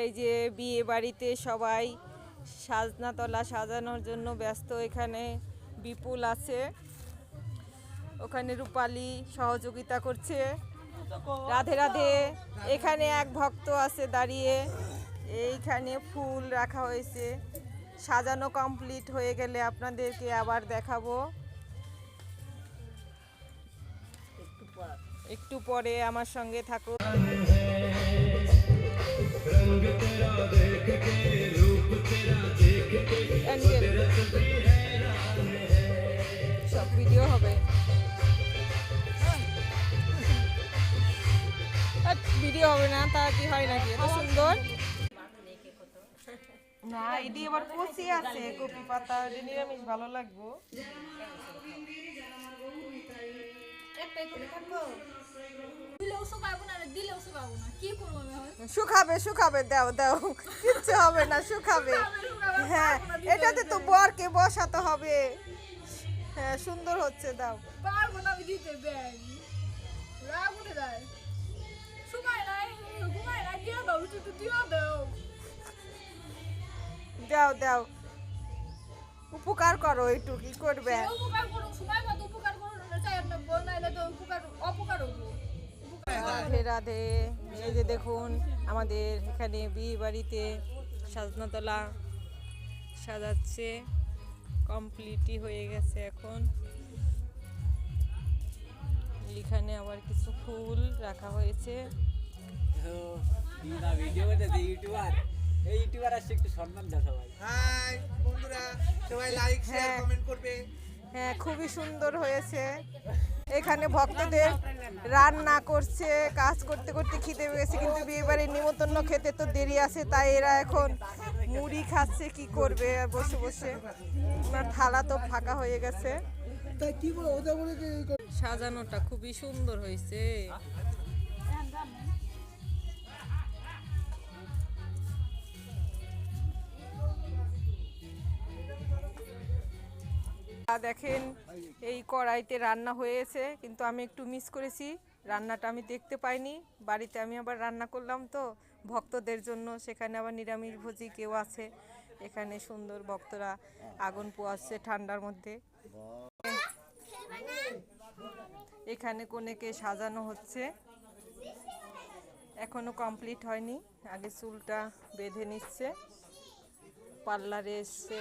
এই যে বিয়ে বাড়িতে সবাই সাজনাতলা সাজানোর জন্য ব্যস্ত এখানে বিপুল আছে। ওখানে রূপালী সহযোগিতা করছে। রাধে রাধে, এখানে এক ভক্ত আছে দাঁড়িয়ে। এইখানে ফুল রাখা হয়েছে। সাজানো কমপ্লিট হয়ে গেলে আপনাদেরকে আবার দেখাবো। একটু পরে আমার সঙ্গে থাকো অ্যাঞ্জেল। সব ভিডিও হবে। ভিডিও হবে না তা কি হয় নাকি? এত সুন্দর। না এটি আবার কচি আছে কপি পাতা নিরামিষ ভালো লাগবো। দিলেও শুকাবো না দিলেও শুকাবো। শুকাবে শুকাবে দাও দাও। কিচ্ছু হবে না শুকাবে। হ্যাঁ এটাতে তো বরকে বসাতে হবে। হ্যাঁ সুন্দর হচ্ছে দাও। পারব না আমি দিতে ব্যাগ রাগ উঠে যায়। শুকায় নাই ঘুমায় না দিয়ে দাও একটু দাও। দাও দাও। উপকার করো একটু কি করবে? উপকার করুন সময় মতো উপকার করুন না চাই আপনার বোন নাইলে তো উপকার অপকার রাধে। এই যে দেখুন আমাদের এখানে বিয়ে বাড়িতে সাজনাতলা সাজাচ্ছে কমপ্লিটই হয়ে গেছে এখন। এখানে আবার কিছু ফুল রাখা হয়েছে। ইউটিউবার এই ইউটিউবার আসছে একটু সম্মান দাও সবাই। হাই বন্ধুরা সবাই লাইক শেয়ার হ্যাঁ। কমেন্ট করবে। হ্যাঁ খুবই সুন্দর হয়েছে। এখানে ভক্তদের রান্না করছে কাজ করতে করতে খিদে পেয়েছে গেছে কিন্তু বিয়েবাড়ির নিমন্ত্রণ খেতে তো দেরি আছে তাই এরা এখন মুড়ি খাচ্ছে কি করবে? বসে বসে ওনার থালা তো ফাঁকা হয়ে গেছে। তাই কি বলে সাজানোটা খুবই সুন্দর হয়েছে। দেখেন, এই কড়াইতে রান্না হয়েছে, কিন্তু আমি একটু মিস করেছি। রান্নাটা আমি দেখতে পাইনি। বাড়িতে আমি আবার রান্না করলাম তো। ভক্তদের জন্য সেখানে আবার নিরামিষ ভোজি কেউ আছে। এখানে সুন্দর ভক্তরা আগুন পোয়াচ্ছে ঠান্ডার মধ্যে। এখানে কোনেকে সাজানো হচ্ছে। এখনও কমপ্লিট হয়নি। আগে চুলটা বেঁধে নিচ্ছে। পার্লারে এসছে।